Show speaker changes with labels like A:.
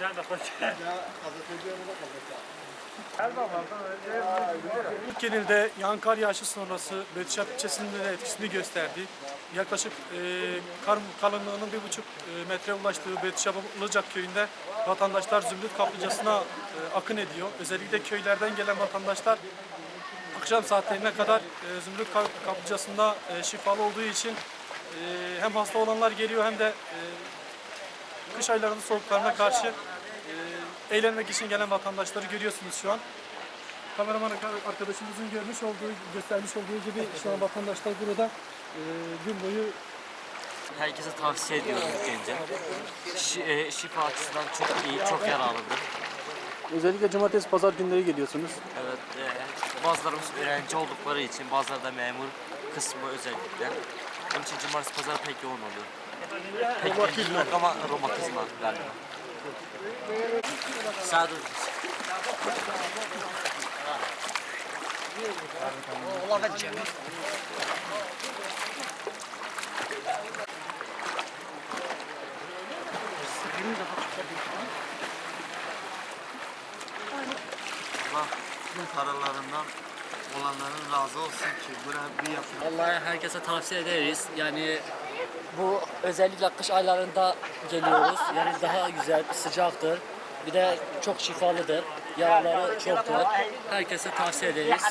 A: Sen de hoş
B: Ya de gazeteci.
A: Her zamandan önce
C: İlk genelde yağan kar yağışı sonrası Betişap ilçesinde de etkisini gösterdi. Yaklaşık e, kar kalınlığının bir buçuk e, metre ulaştığı Betişap Ilıcak köyünde vatandaşlar zümrüt kaplıcasına e, akın ediyor. Özellikle köylerden gelen vatandaşlar akşam saatlerine kadar e, zümrüt Kap- kaplıcasında e, şifalı olduğu için e, hem hasta olanlar geliyor hem de e, kış aylarının soğuklarına karşı eğlenmek için gelen vatandaşları görüyorsunuz şu an. Kameraman arkadaşımızın görmüş olduğu, göstermiş olduğu gibi şu an vatandaşlar burada e, gün boyu
D: Herkese tavsiye ediyorum. Şi, e, şifa açısından çok iyi, çok yararlıdır.
C: özellikle cumartesi pazar günleri geliyorsunuz.
D: Evet, e, bazılarımız öğrenci oldukları için, bazıları da memur kısmı özellikle. Onun için cumartesi pazar pek yoğun oluyor. Pek yok ama romatizma galiba. Sağ durun.
B: Allah bu paralarından olanların razı olsun ki buraya bir yapın.
E: Vallahi herkese tavsiye ederiz. Yani bu özellikle kış aylarında geliyoruz. Yani daha güzel, sıcaktır. Bir de çok şifalıdır. Yağları çoktur. Herkese tavsiye ederiz.